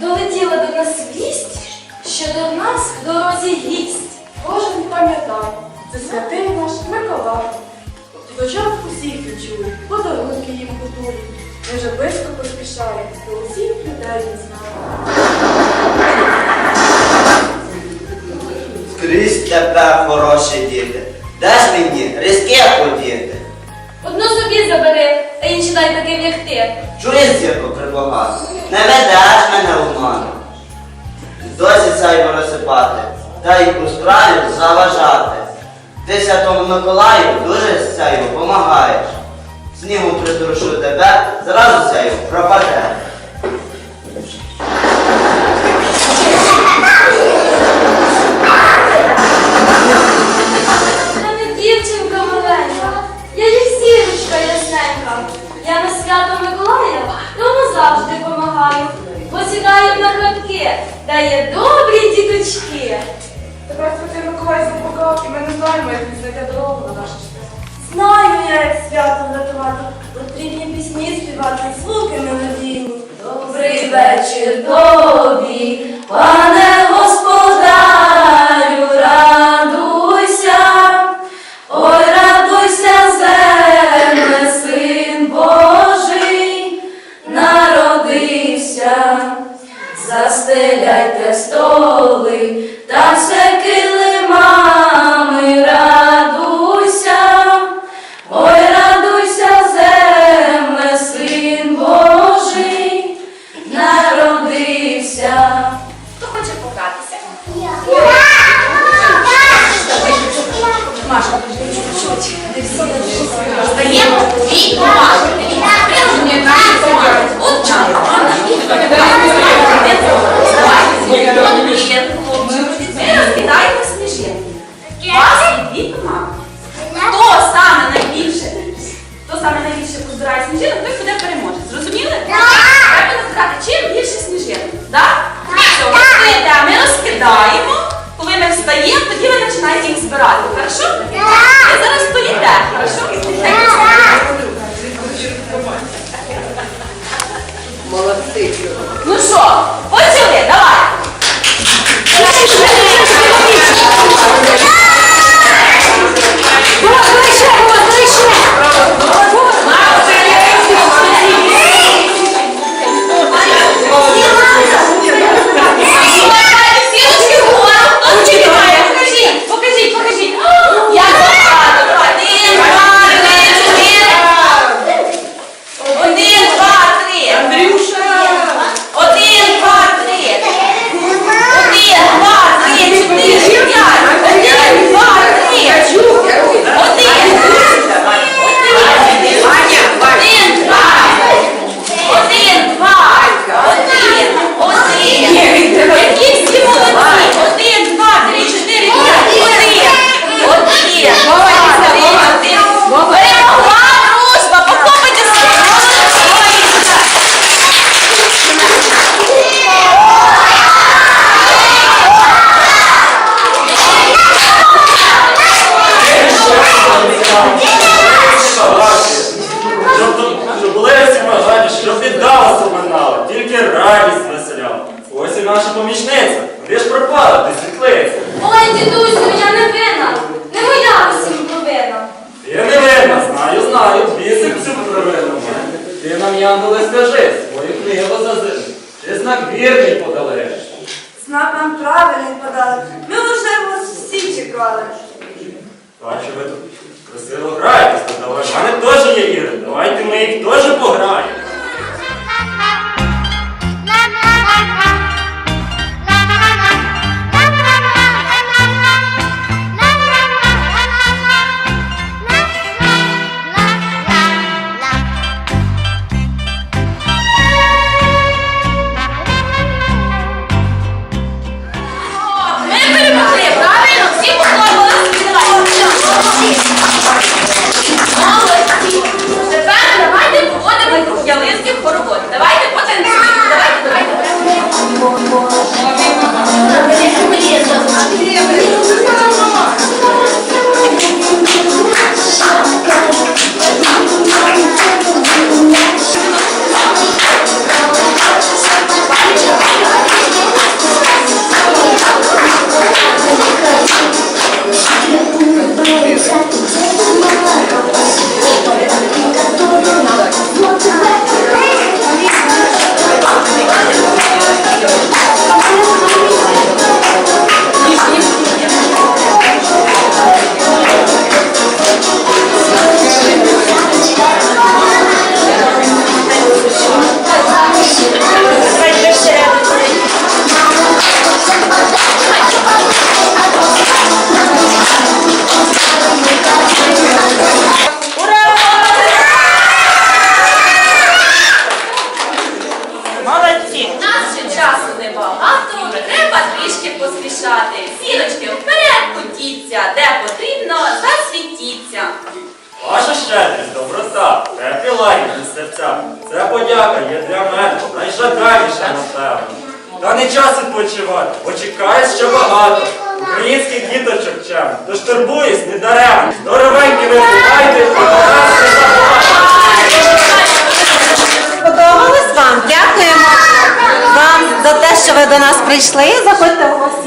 Долетіла до нас вість, що до нас в дорозі гість. Кожен пам'ятає, це святий наш Миколай. Від очок усіх відчує, подарунки їм готує. Він вже близько поспішає, до усіх людей він знає. Скрізь тепер хороші діти. Де ж мені різке подіти? Одну собі забери, а інші дай таким, як ти. Чуєш, зірко прибагато? Не ведеш мене в ману. Досі цей розсипати, та й у справі заважати. Ти Святому Миколаю дуже з цею помагаєш. Снігу придрушу тебе, зразу цею пропаде. Добрі діточки. Тепер святий Миколай запугав, і ми не знаємо, як він знайде дорогу на наше свято. Знаю я, як свято врятувати, потрібні пісні співати, звуки мелодійні. Добрий вечір тобі, пане Застеляйте столи та все килимами, радуйся, ой, радуйся, земле, син Божий, народився. Хто хоче покатися? Стаємо і помажемо. Розуміє наші команди. От чай. Ми розкидаємо сніжинки. Вас і дві команди. Хто саме найбільше? Хто саме найбільше позбирає сніжинок, той буде переможець. Зрозуміли? Треба сказати, чим більше сніжинок. Так? Все, ми розкидаємо. Коли ми встаємо, тоді ви починаєте їх збирати. Хорошо? Ви зараз стоїте, хорошо? Молодці. Ну що, почали, давай. Знак нам правильний подали. Ми вже вас всі чекали. Бачу, ви тут красиво граєтесь, то давай. В мене теж є ігри. давайте ми їх теж пограємо. Молодці. Нас ще часу небагато, треба трішки поспішати. Зірочки, вперед путіться, де потрібно, засвітіться. Ваша щедрість, доброта, теплі лагідні серця. Це подяка є для мене, найжаданіша напевно. Та не час відпочивати, бо чекає ще багато. Українських діточок чемно, тож турбуюсь не даремно. Здоровенькі ви бувайте, прийшли. Заходьте в гості.